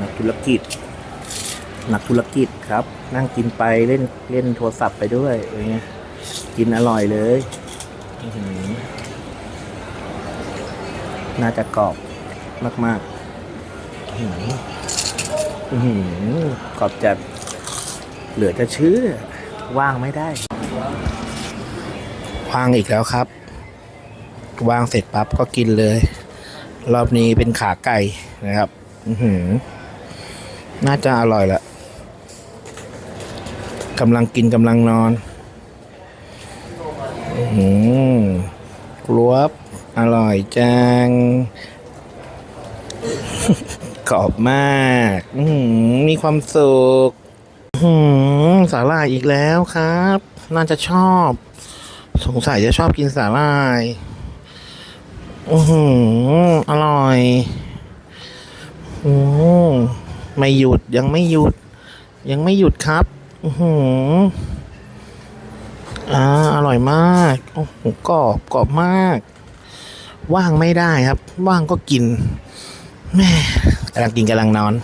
นักธุรกิจ นักธุรกิจครับ นั่งกินไปเล่นเล่นโทรศัพท์ไปด้วยอะไรเงี้ยกินอร่อยเลยหือน่าจะกรอบมากๆอื้อหืออื้อหือกรอบจัดเหลือจะเชื่อว่างไม่ได้ว่างอีกแล้วครับว่างเสร็จปั๊บก็กินเลย รอบนี้เป็นขาไก่นะครับ น่าจะอร่อยละกำลังกินกำลังนอนอือหือกรวบอร่อยจังกรอบมากอือหือมีความสุขอืมสาหร่ายอีกแล้วครับ น่าจะชอบ สงสัยจะชอบกินสาหร่ายอือหืออร่อย อืมไม่หยุดยังไม่หยุด ยังไม่หยุดครับ อือหืออ่าอร่อยมากโอ้โหกรอบกรอบมาก ว่างไม่ได้ครับ ว่างก็กินแม่กำลังกินกำลังนอน